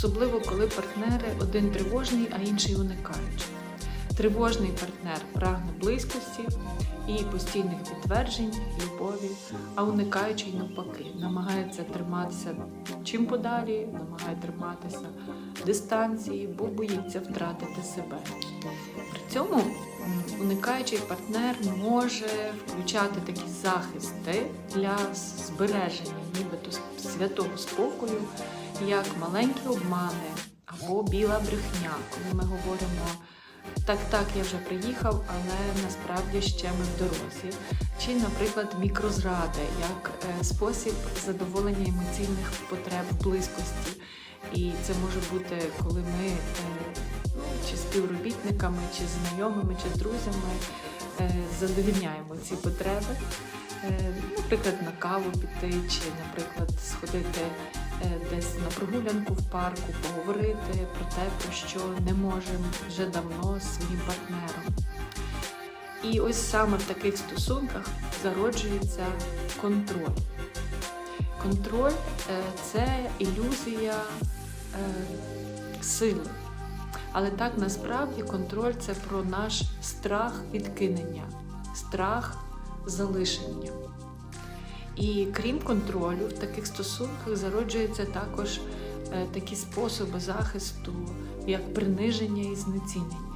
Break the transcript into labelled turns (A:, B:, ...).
A: особливо коли партнери один тривожний, а інший уникаючий. Тривожний партнер прагне близькості і постійних підтверджень, любові, а уникаючий навпаки намагається триматися чим подалі, намагає триматися дистанції, бо боїться втратити себе. При цьому уникаючий партнер може включати такі захисти для збереження нібито святого спокою, як маленькі обмани або біла брехня, коли ми говоримо. Так, так, я вже приїхав, але насправді ще ми в дорозі. Чи, наприклад, мікрозради як е, спосіб задоволення емоційних потреб близькості. І це може бути, коли ми е, ну, чи співробітниками, чи знайомими, чи друзями е, задовільняємо ці потреби. Е, Наприклад, на каву піти, чи, наприклад, сходити е, десь на прогулянку в парку, поговорити про те, про що не можемо вже давно з своїм партнером. І ось саме в таких стосунках зароджується контроль. Контроль е, це ілюзія сили. Але так насправді контроль це про наш страх відкинення, страх залишення. І крім контролю, в таких стосунках зароджуються також е, такі способи захисту, як приниження і знецінення.